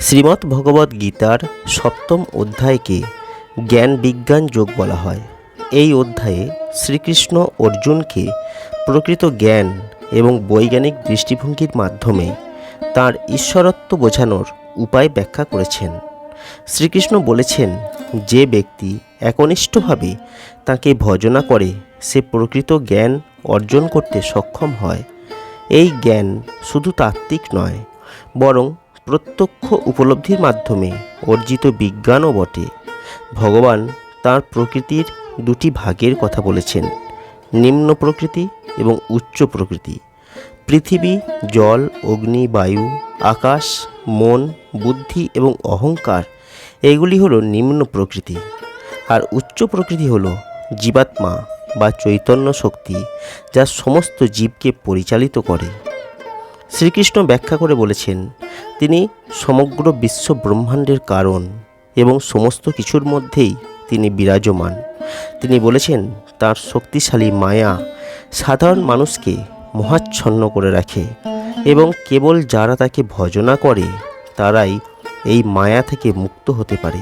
শ্রীমদ্ ভগবদ্ গীতার সপ্তম অধ্যায়কে জ্ঞান বিজ্ঞান যোগ বলা হয়। এই অধ্যায়ে শ্রীকৃষ্ণ অর্জুনকে প্রকৃত জ্ঞান এবং বৈজ্ঞানিক দৃষ্টিভঙ্গির মাধ্যমে তার ঈশ্বরত্ব বোঝানোর উপায় ব্যাখ্যা করেছেন। শ্রীকৃষ্ণ বলেছেন, যে ব্যক্তি একনিষ্ঠভাবে তাকে ভজনা করে, সে প্রকৃত জ্ঞান অর্জন করতে সক্ষম হয়। এই জ্ঞান শুধু তাত্ত্বিক নয়, বরং প্রত্যক্ষ উপলব্ধির মাধ্যমে অর্জিত বিজ্ঞানও বটে। ভগবান তার প্রকৃতির দুটি ভাগের কথা বলেছেন, নিম্ন প্রকৃতি এবং উচ্চ প্রকৃতি। পৃথিবী, জল, অগ্নি, বায়ু, আকাশ, মন, বুদ্ধি এবং অহংকার, এগুলি হলো নিম্ন প্রকৃতি। আর উচ্চ প্রকৃতি হলো জীবাত্মা বা চৈতন্য শক্তি যা সমস্ত জীবকে পরিচালিত করে। শ্রীকৃষ্ণ ব্যাখ্যা করে বলেছেন, তিনি সমগ্র বিশ্ব ব্রহ্মাণ্ডের কারণ এবং সমস্ত কিছুর মধ্যেই তিনি বিরাজমান। তিনি বলেছেন, তার শক্তিশালী মায়া সাধারণ মানুষকে মহাচ্ছন্ন করে রাখে এবং কেবল যারা তাকে ভজনা করে, তারাই এই মায়া থেকে মুক্ত হতে পারে।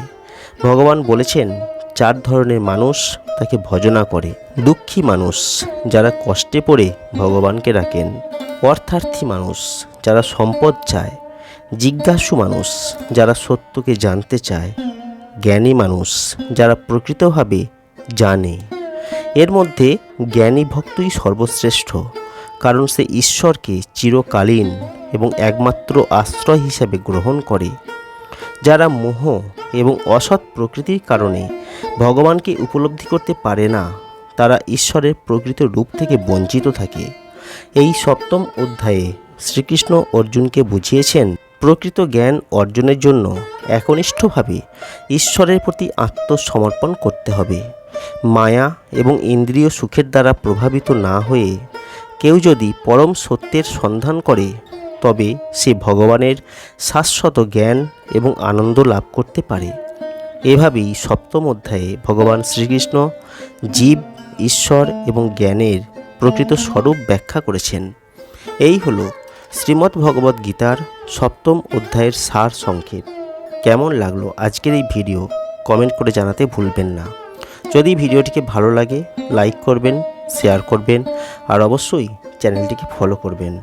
ভগবান বলেছেন, চার ধরনের মানুষ তাকে ভজনা করে। দুঃখী মানুষ যারা কষ্টে পড়ে ভগবানকে ডাকেন অর্থার্থী মানুষ, যারা সম্পদ চায়, জিজ্ঞাসু মানুষ, যারা সত্যকে জানতে চায়, জ্ঞানী মানুষ, যারা প্রকৃতভাবে জানে। এর মধ্যে জ্ঞানী ভক্তই সর্বশ্রেষ্ঠ, কারণ সে ঈশ্বরকে চিরকালীন এবং একমাত্র আশ্রয় হিসাবে গ্রহণ করে। যারা মোহ এবং অসৎ প্রকৃতির কারণে ভগবানকে উপলব্ধি করতে পারে না, তারা ঈশ্বরের প্রকৃত রূপ থেকে বঞ্চিত থাকে। এই সপ্তম অধ্যায়ে শ্রীকৃষ্ণ অর্জুনকে বুঝিয়েছেন প্রকৃত জ্ঞান অর্জনের জন্য একনিষ্ঠভাবে ঈশ্বরের প্রতি আত্মসমর্পণ করতে হবে। মায়া এবং ইন্দ্রিয় সুখের দ্বারা প্রভাবিত না হয়ে কেউ যদি পরম সত্যের সন্ধান করে, তবে সে ভগবানের শাশ্বত জ্ঞান এবং আনন্দ লাভ করতে পারে। এভাবেই সপ্তম অধ্যায়ে ভগবান শ্রীকৃষ্ণ জীব, ঈশ্বর এবং জ্ঞানের প্রকৃত স্বরূপ ব্যাখ্যা করেছেন। এই হল শ্রীমদ্ ভগবদ্ গীতার সপ্তম অধ্যায়ের সার সংক্ষেপ। কেমন লাগল আজকের এই ভিডিও? কমেন্ট করে জানাতে ভুলবেন না। যদি ভিডিওটিকে ভালো লাগে, লাইক করবেন, শেয়ার করবেন, আর অবশ্যই চ্যানেলটিকে ফলো করবেন।